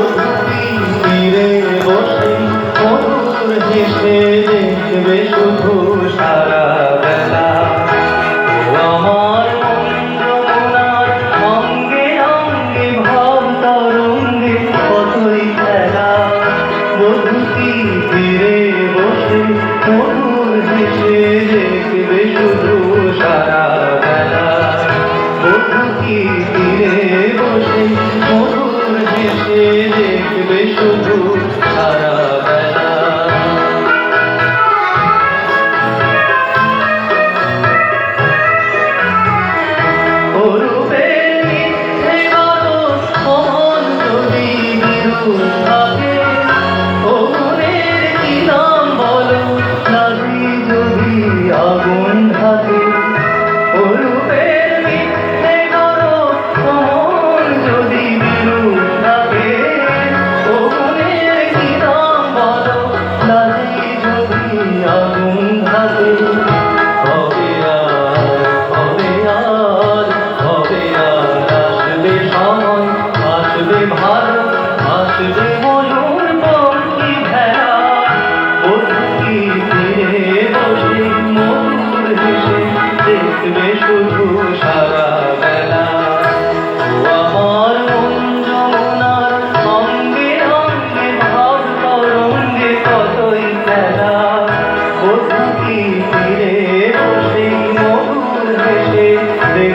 তুমি ফিরে বসে মধুর হেসে দেখবে শুধু সারা বেলা। আমার মন্দ্রমনার অঙ্গে অঙ্গে ভাব তরঙ্গে কতই খেলা বধুতি ফিরে বসে মধুর হেসে দেখবে শুধু সারা বেলা। beijo.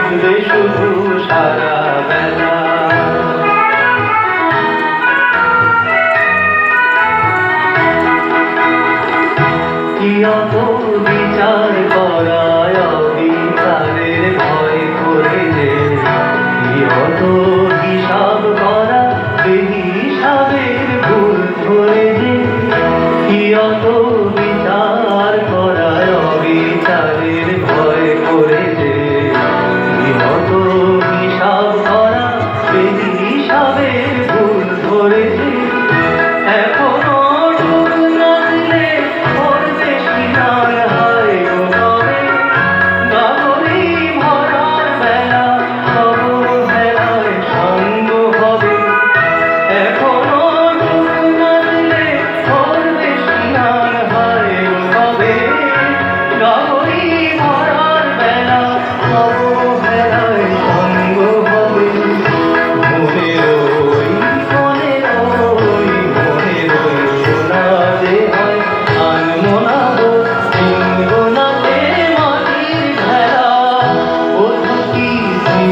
দেখবে শুধু সারা বেলা। কি অত বিচার করা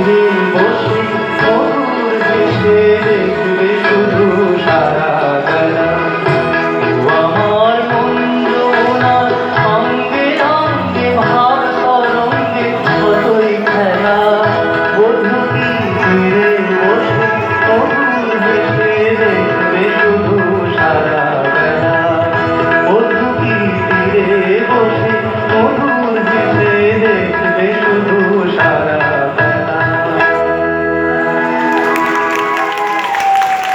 Indeed.